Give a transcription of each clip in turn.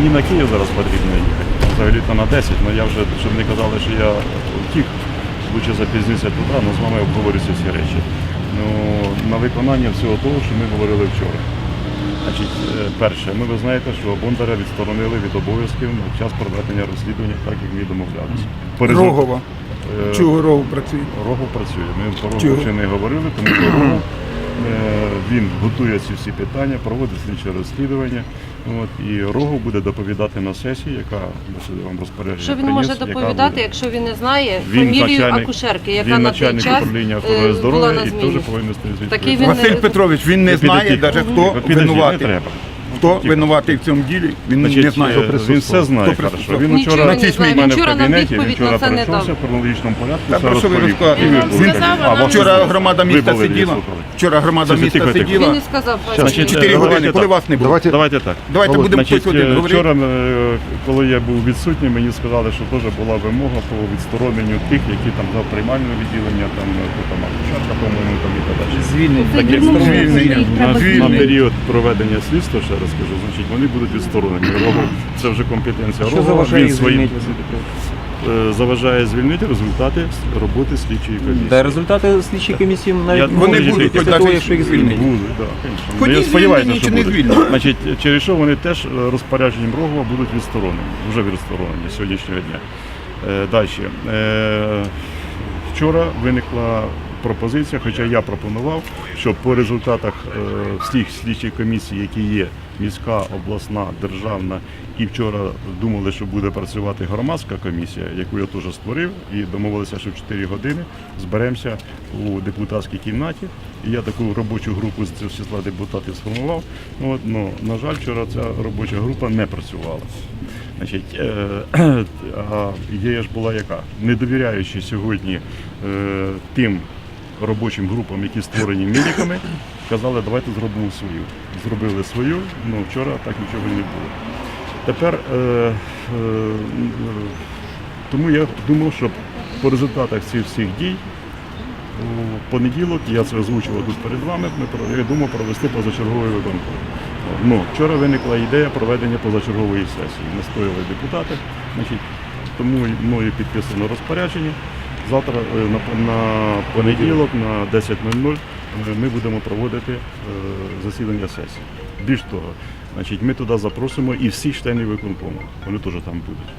Мені на Київ зараз потрібно їхати. Взагалі-то на 10, але я вже, щоб не казали, що я втік, лучше запізнитися туди, але з вами обговорю ці всі речі. Ну, на виконання всього того, що ми говорили вчора. Значить, е, перше, ну ви знаєте, що Бондаря відсторонили від обов'язків на час проведення розслідування, так як ми домовлялися. По Рогова. Е, Чого Рогов працює? Рогов працює. Ми про Чого? Рогов ще не говорили, тому що Рогов, він готує ці всі питання, проводить слідче розслідування. От, і Рогов буде доповідати на сесії, яка буде сюди вам розпорядження Що він приніс, може доповідати, буде. якщо він не знає Він фамілію акушерки, яка він на той начальник час управління е, охорони здоров'я і теж повинен. Такий він- Василь Петрович, він не знає навіть хто Ви винуватий. Хто Тихо. винуватий в цьому ділі, він Значить, не знає. він все знає Хто хорошо. Він Нічого вчора не знає. в мене в нам кабінеті, він відповідь вчора на це не пройшовся в хронологічному порядку. Та все про що ви розповів. розказуєте? І ви Він сказав, А, Вчора громада міста були, сиділа. Вчора громада Все, міста тихо, тихо. Він сиділа. не сказав. Значить, Чотири е, години, давайте коли вас не було. Давайте Давайте так. Давайте Володь, будемо Значить, писати. е, говорити. вчора, е, коли я був відсутній, мені сказали, що теж була вимога по відстороненню тих, які там за приймальне відділення, там е, хто там акушерка, по-моєму, там і так далі. Звільнення. Це Таке звільнення. їх На, звільнення. період проведення слідства, ще раз кажу, значить, вони будуть відсторонені. Рогов, це вже компетенція Що Рогова. заважає Він їх своїм звільнити, е, заважає звільнити результати роботи слідчої комісії. Да, результати слідчої комісії навіть Я- Вони будуть, після того, якщо їх звільнять. Будуть, да, звісно. Хоч і сподіваюся, звільнені, що чи не будуть. звільнені. Значить, через що вони теж е, розпорядженням Рогова будуть відсторонені. Вже відсторонені з сьогоднішнього дня. Е, далі. Е, вчора виникла пропозиція, хоча я пропонував, щоб по результатах е, всіх слідчих комісій, які є, міська, обласна, державна, і вчора думали, що буде працювати громадська комісія, яку я теж створив, і домовилися, що в 4 години зберемося у депутатській кімнаті. І я таку робочу групу з цього числа депутатів сформував. Ну, От, ну, на жаль, вчора ця робоча група не працювала. Значить, е, а ідея ж була яка? Не довіряючи сьогодні е, тим робочим групам, які створені медиками, казали, давайте зробимо свою. Зробили свою, ну вчора так нічого не було. Тепер е, е, тому я думав, що по результатах цих всіх дій у понеділок, я це озвучував тут перед вами, ми я думав провести позачерговий виконком. Ну, вчора виникла ідея проведення позачергової сесії. Настояли депутати, значить, тому мною підписано розпорядження. Завтра е, на, на понеділок на 10.00 е, ми будемо проводити е, засідання сесії. Більш того, значить, ми туди запросимо і всі члени виконкому. Вони теж там будуть.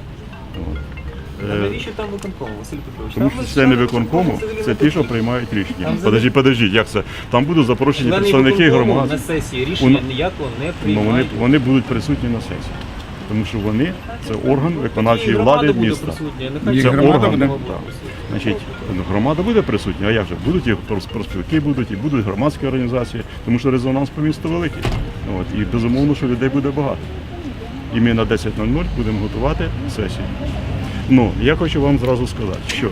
А навіщо там виконком, Василь Петрович? тому що члени виконкому це ті, що приймають рішення. Там Подождіть, подождіть, як це? Там будуть запрошені представники громади. на сесії рішення ніякого не Ну, приймають. вони будуть присутні на сесії. Тому що вони це орган виконавчої влади міста. Це громада орган. буде? Так. Значить, громада буде присутня, а як же? Будуть і прос- профспілки будуть, і будуть громадські організації, тому що резонанс по місту великий. От, і безумовно, що людей буде багато. І ми на 10.00 будемо готувати сесію. Ну, я хочу вам зразу сказати, що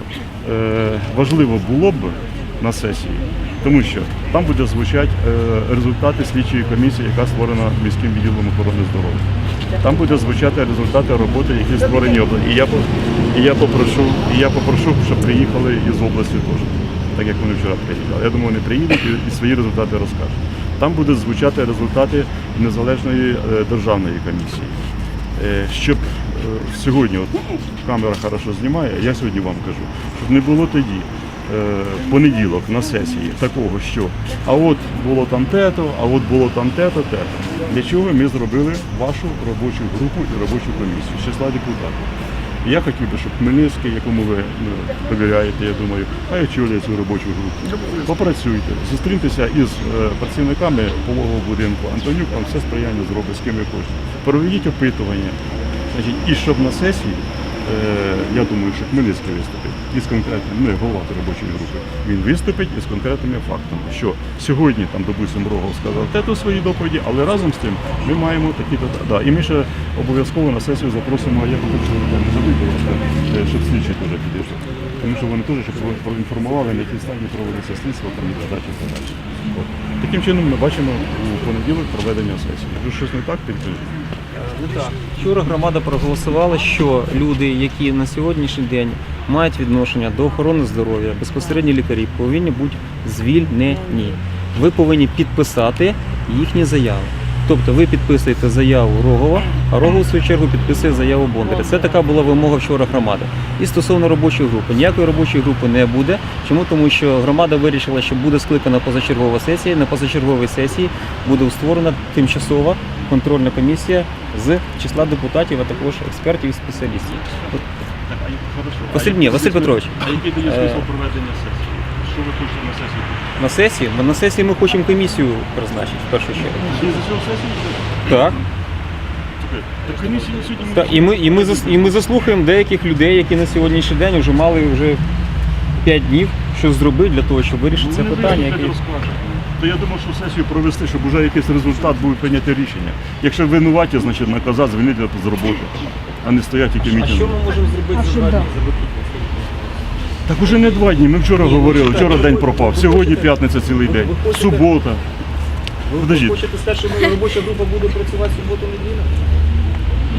е, важливо було б на сесії, тому що там буде звучати е, результати слідчої комісії, яка створена міським відділом охорони здоров'я. Там буде звучати результати роботи, які створені області. І я, і я попрошу, і я попрошу, щоб приїхали із області теж, так як вони вчора приїхали. Я думаю, вони приїдуть і, свої результати розкажуть. Там будуть звучати результати незалежної е, державної комісії. Е, щоб сьогодні, от камера хорошо знімає, я сьогодні вам кажу, щоб не було тоді понеділок на сесії такого, що а от було там те-то, а от було там те-то, те-то. Для чого ми зробили вашу робочу групу і робочу комісію з числа депутатів. Я хотів би, щоб Хмельницький, якому ви ну, довіряєте, я думаю, хай очолює цю робочу групу. Попрацюйте, зустріньтеся із е, працівниками пологового будинку. Антонюк вам все сприяння зробить, з ким ви хочете. Проведіть опитування. І щоб на сесії, е, я думаю, що Хмельницький виступить із конкретним, ну, як голова робочої групи, він виступить із конкретними фактами, що сьогодні там, допустимо, Рогов сказав те то свої доповіді, але разом з тим ми маємо такі-то. Да. І ми ще обов'язково на сесію запросимо, я хочу там не ласка, е, щоб слідчі теж підійшли. Тому що вони теж проінформували, на якій стані проводиться слідство, там і так далі. Таким чином ми бачимо у понеділок проведення сесії. Якщо щось не так, підкажіть. Так. Вчора громада проголосувала, що люди, які на сьогоднішній день мають відношення до охорони здоров'я, безпосередньо лікарі, повинні бути звільнені. Ви повинні підписати їхні заяви. Тобто ви підписуєте заяву Рогова, а Рогов, в свою чергу, підписує заяву Бондаря. Це така була вимога вчора громади. І стосовно робочої групи, ніякої робочої групи не буде. Чому? Тому що громада вирішила, що буде скликана позачергова сесія. На позачерговій сесії буде створена тимчасова контрольна комісія з числа депутатів, а також експертів і спеціалістів. От Василь- ні, Василь Петрович. А який тоді Е, смисл проведення сесії? Що ви хочете на сесії? На сесії? Ми на сесії ми хочемо комісію призначити в першу чергу. І за цього сесію? Так. Так комісія сьогодні Та, і, ми, і, ми, зас- і ми заслухаємо деяких людей, які на сьогоднішній день вже мали вже 5 днів, що зробити для того, щоб вирішити це Ну, не питання. Яке... То я думав, що сесію провести, щоб вже якийсь результат був прийняти рішення. Якщо винуваті, значить наказати, звільнити з роботи, а не стоять тільки А що мітинги. ми можемо зробити за два дні? Так уже не два дні. Ми вчора говорили, вчора день пропав. Сьогодні п'ятниця цілий день. Субота. Ви Подождіть. хочете сказати, що робоча група буде працювати суботу-неділю?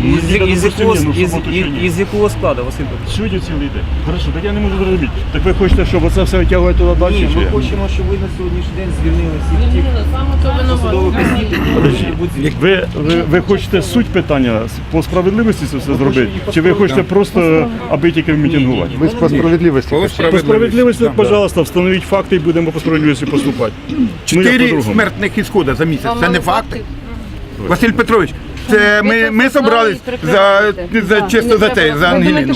Ну, Із, якого, ні, ну, із, суботу ще із, ні. із якого складу, Василь Петрович? Сьогодні цілий день. Хорошо, так я не можу зрозуміти. Так ви хочете, щоб оце все витягувати туди далі? Ні, чи ми як? хочемо, щоб ви на сьогоднішній день звільнили всіх тих повинні бути Ви, ви, ви хочете суть питання по справедливості це все зробити? Чи ви хочете просто аби тільки мітингувати? Мы по справедливості. По справедливості, пожалуйста, встановіть факти і будемо по справедливості поступати. Ну, як Чотири по-другому? смертних ісхода за місяць. Це не факти. Василь Петрович, це ми, ми собрались за, за чисто за це, за Ангеліну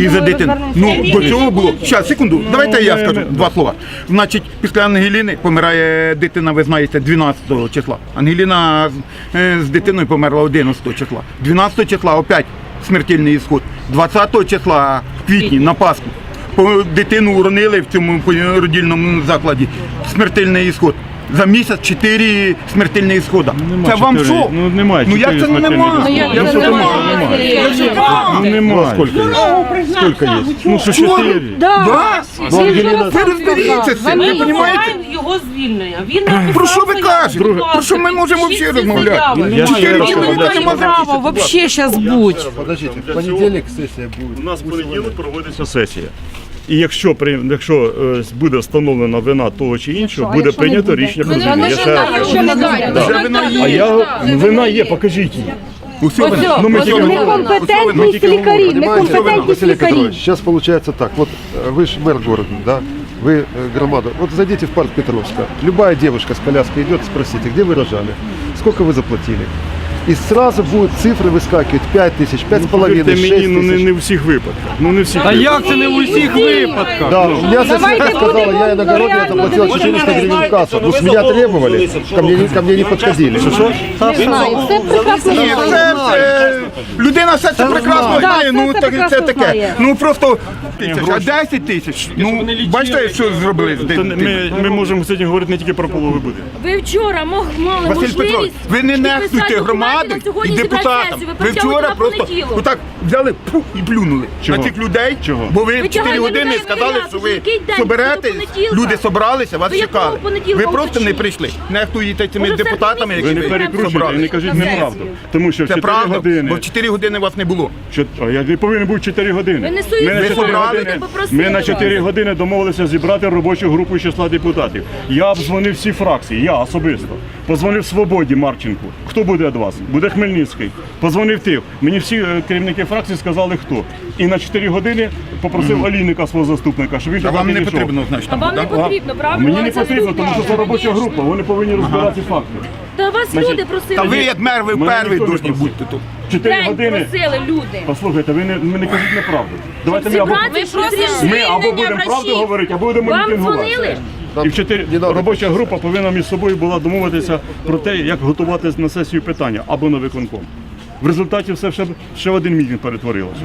і за дитину. Ну до цього було. Щас, секунду, давайте я скажу два слова. Значить, після Ангеліни помирає дитина, ви знаєте, 12 числа. Ангеліна з, е, з дитиною померла 11 числа. 12 числа опять смертельний ісход. 20 числа в квітні на Пасху. По- Дитину уронили в цьому родільному закладі. Смертельний ісход. За місяць чотири смертельні ісхода. Нема це вам чотири. що? Ну, немає Ну як чотири це не смертельних ісходів. Я Ну, як це немає? немає? Я що думаю? Ну немає. Скільки є? Ну що чотири? Да? Ну, Ви розберіться з цим, ви розумієте? Його звільнення. Він Про що ви кажете? Будь Про що ми можемо взагалі розмовляти? Я ще Чотири раз чоловіка має нема права вообще зараз бути. Подождите, в понедельник сессия будет. У нас в понеділок проводиться сесія. І якщо при якщо е, буде встановлена вина того чи іншого, буде прийнято рішення про звільнення. Я ще раз кажу. Вже вина А є. я вина є, покажіть її. Усьо вина. Ну ми тільки Ми говоримо. компетентність лікарів, ми Понимаете, компетентність Василий лікарів. Петрович, сейчас получается так. Вот э, вы же мэр города, да? Вы э, громада. Вот зайдите в парк Петровска. Любая девушка с коляской идет, спросите, где вы рожали? Сколько вы заплатили? И сразу будут цифры выскакивать 5 тысяч, 5 с половиной, Повірте 6 мені, ну не, тысяч. не в всіх випадках. Ну не в всіх А випадках. як це не в усіх випадках? Да, у меня соседка сказала, я иногородняя заплатила 400 гривен в кассу. Ну, с меня требовали, ко мне, не- ко мне не подходили. Знаю, все прекрасно Ні, знаю. це, це людина все це прекрасно знає. Ну це так це прекрасно таке. знає. Ну просто тисяч, а 10 тисяч. Ну бачите, що зробили з То 10 не- тисяч. ми, ми можемо сьогодні говорити не тільки про половий будинок. Ви вчора мог- мали Василь можливість Петрович, ви не підписати нехтуйте документи громади на і сьогодні зібрати депутатам. сесію. Ви вчора на просто понеділок. отак взяли пф, і плюнули Чого? на тих людей, Чого? бо ви Ви 4 тягали години сказали, що ви який день? соберете, До понеділка. люди собралися, вас До якого чекали. понеділка Ви просто не уточніть? прийшли. Нехтуєте цими Може, депутатами, які Ви не ви перекручуйте і не собрали. кажіть На неправду. сесію. Тому що в Це 4 правда, години. бо в 4 години вас не було. А Я не повинен бути 4 години. Ви не суєтесь, 4 собрали, години, ми на вас. 4 години домовилися зібрати робочу групу з числа депутатів. Я обдзвонив всі фракції, я особисто. Позвонив Свободі Марченку. Хто буде від вас? Буде Хмельницький. Позвонив тих. Мені всі е, керівники фракції сказали, хто. І на 4 години попросив Олійника свого заступника, щоб він А туди вам не підійшов. потрібно, значить, А там вам не буде. потрібно, А правильно? Мені не Це потрібно, тому що це робоча група, вони повинні розбирати факти. Та вас Значить, люди просили. Та ви як мер, ви Мене перший ніхто не должні просив. бути тут. 4 День години. просили люди. Послухайте, ви не, ми не кажіть неправду. Давайте ми або, Зібрати щось ми або будемо правду говорити, або будемо Вам мітингувати. дзвонили? І в чотири робоча група повинна між собою була домовитися про те, як готувати на сесію питання або на виконком. В результаті все ще, ще в один мітинг перетворилося.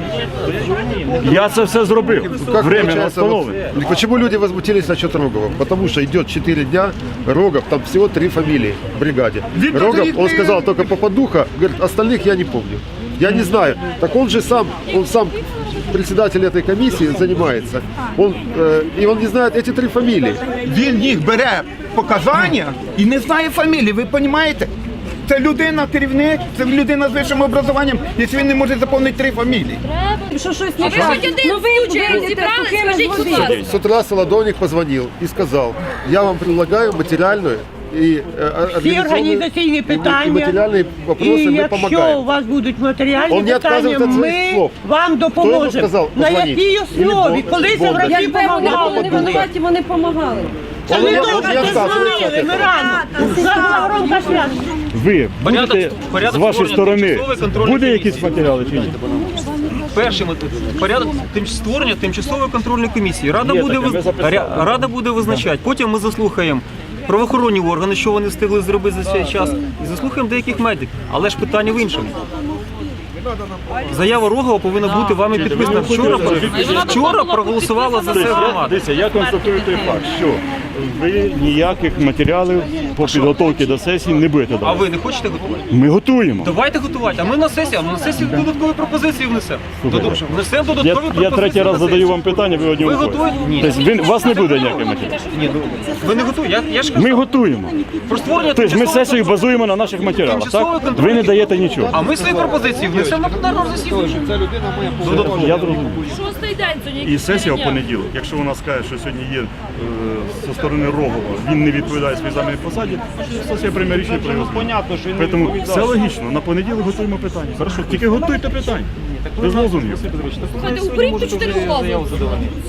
Я це все зробив. Как Время получается, вот, настановлене. почему люди возмутились насчет Рогова? Потому что идет 4 дня, Рогов, там всего 3 фамилии в бригаде. Виктор Рогов, он Николаевич. сказал только Попадуха, говорит, остальных я не помню. Я не знаю. Так он же сам, он сам председатель этой комиссии занимается. Он, э, и он не знает эти три фамилии. Він їх бере показання і не знає фамілії, ви розумієте? Це людина, керівник, це людина з вищим образуванням, якщо він не може заповнити три фамілії. Що щось А не ви хоч один случай зібрали, скажіть, з будь ласка. С утра Солодовник позвонил и сказал, я вам предлагаю материальную і е, Всі організовує- організаційні і- і питання. матеріальні І вопроси ми якщо у вас будуть матеріальні Он не питання, відказується від своїх ми слов. вам Хто йому допоможемо. сказав На позвоніть? якій основі? Ілі Коли це Бондар? враги Якби вони допомагали? були не винуваті, вони допомагали. Та Он ми не- добре зробили, ми рано. За громка свят. Ви Порядок- будете порядок з вашої сторони буде якісь матеріали чи ні? Перший порядок тим- створення тимчасової контрольної комісії. Рада Є буде таке, ми виз- записали. Рада буде визначати. Потім ми заслухаємо. Правоохоронні органи, що вони встигли зробити за цей час, і заслухаємо деяких медиків. Але ж питання в іншому. Заява Рогова повинна бути вами підписана. Вчора, вчора проголосувала за це громада. Дивіться, я констатую той факт, що ви ніяких матеріалів по підготовці до сесії не будете А давати. ви не хочете готувати? Ми готуємо. Давайте готувати. А ми на сесії, а ми на сесії додаткові пропозиції внесемо. Додат- Внесемо Я, пропозиції. я третій раз на задаю сесію. вам питання, ви одні Ви готові? Ні. Тобто ви, у вас не буде ніяких матеріалів. Ні, ну, ви не готові. Я, я ж кажу, Ми готуємо. про створення Тобто ми тимчасової сесію контроль- базуємо на наших матеріалах, Тимчасової так? контрольної Ви не даєте нічого. А ми свої пропозиції внесемо на пленарну засідання. Додатково. Я зрозумів. Шостий день сьогодні. І сесія в понеділок, якщо вона скаже, що сьогодні є е, сторони Рогова, він не відповідає своїй заміній посаді, сесія прийме рішення про його зміну. Тому все логічно, на понеділок готуємо питання. Хорошо, тільки готуйте питання. Без лозунгів. Слухайте, уберіть по чотири лозунги.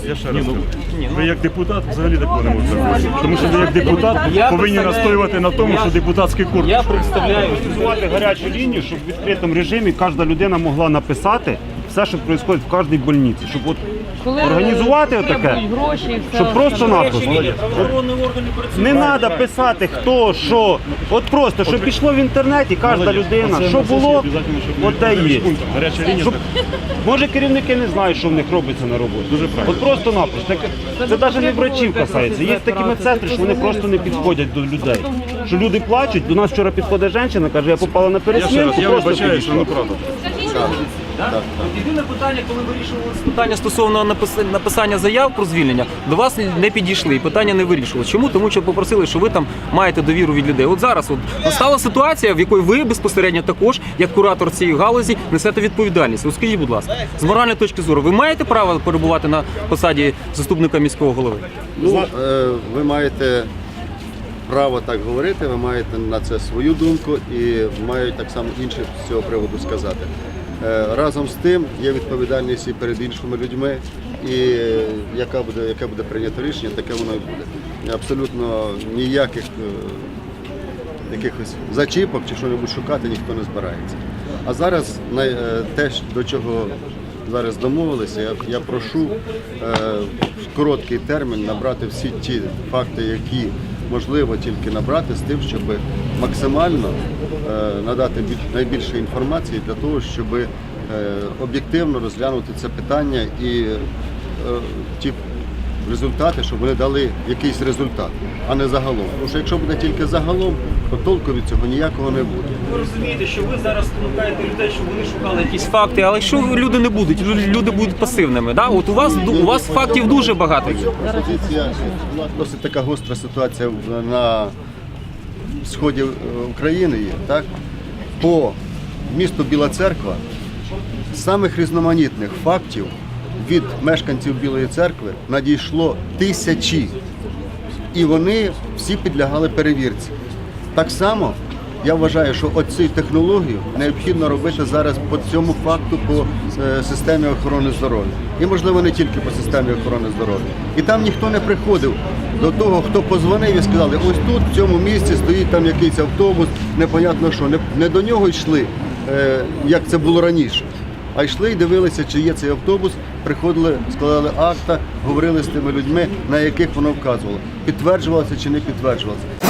Я ще раз кажу. Ви як депутат взагалі такого не можете робити. Тому що ви як депутат повинні настоювати на тому, що депутатський корпус. Я представляю. організувати гарячу лінію, щоб в відкритому режимі кожна людина могла написати все, що відбувається в кожній больниці. Щоб от організувати отаке, щоб просто-напросто. Не треба писати хто, що. От просто, щоб пішло в інтернеті, кожна людина, що було, от те є. Гаряча лінія. Щоб, може керівники не знають, що в них робиться на роботі. Дуже правильно. От просто-напросто. Так, Це навіть не врачів касається. Є такі медсестри, що вони просто не підходять до людей. Що люди плачуть, до нас вчора підходить жінка, каже, я попала на Я ще раз, пересмінку, я просто вибачаю, що правда. Єдине питання, коли вирішували питання стосовно напис- написання заяв про звільнення, до вас не підійшли і питання не вирішували. Чому? Тому що попросили, що ви там маєте довіру від людей. От зараз от настала ситуація, в якої ви безпосередньо також, як куратор цієї галузі, несете відповідальність. От скажіть, будь ласка, з моральної точки зору, ви маєте право перебувати на посаді заступника міського голови? Ну, е, ви маєте право так говорити, ви маєте на це свою думку і мають так само інші з цього приводу сказати. Е, Разом з тим є відповідальність і перед іншими людьми, і е, яка буде, яке буде прийнято рішення, таке воно і буде. Абсолютно ніяких е, якихось зачіпок чи що-небудь шукати ніхто не збирається. А зараз те, до чого зараз домовилися, я, я прошу в короткий термін набрати всі ті факти, які можливо тільки набрати, з тим, щоб максимально е, надати біль- найбільше інформації для того, щоб е, об'єктивно розглянути це питання і е, ті результати, щоб вони дали якийсь результат, а не загалом. Тому що якщо буде тільки загалом, то толку від цього ніякого не буде. Ви розумієте, що ви зараз спонукаєте людей, щоб вони шукали якісь факти, але якщо люди не будуть, люди- будуть пасивними. Да? От у вас у вас фактів дуже багато. Позиція у нас досить така гостра ситуація на сході е, України є. Так? По місту Біла Церква з самих різноманітних фактів від мешканців Білої церкви надійшло тисячі. І вони всі підлягали перевірці. Так само я вважаю, що оцю технологію необхідно робити зараз по цьому факту по е, системі охорони здоров'я. І можливо не тільки по системі охорони здоров'я. І там ніхто не приходив до того, хто позвонив і сказали, ось тут, в цьому місці стоїть там якийсь автобус, непонятно що. Не, до нього йшли, е, як це було раніше. А йшли і дивилися, чи є цей автобус, приходили, складали акта, говорили з тими людьми, на яких воно вказувало. Підтверджувалося чи не підтверджувалося.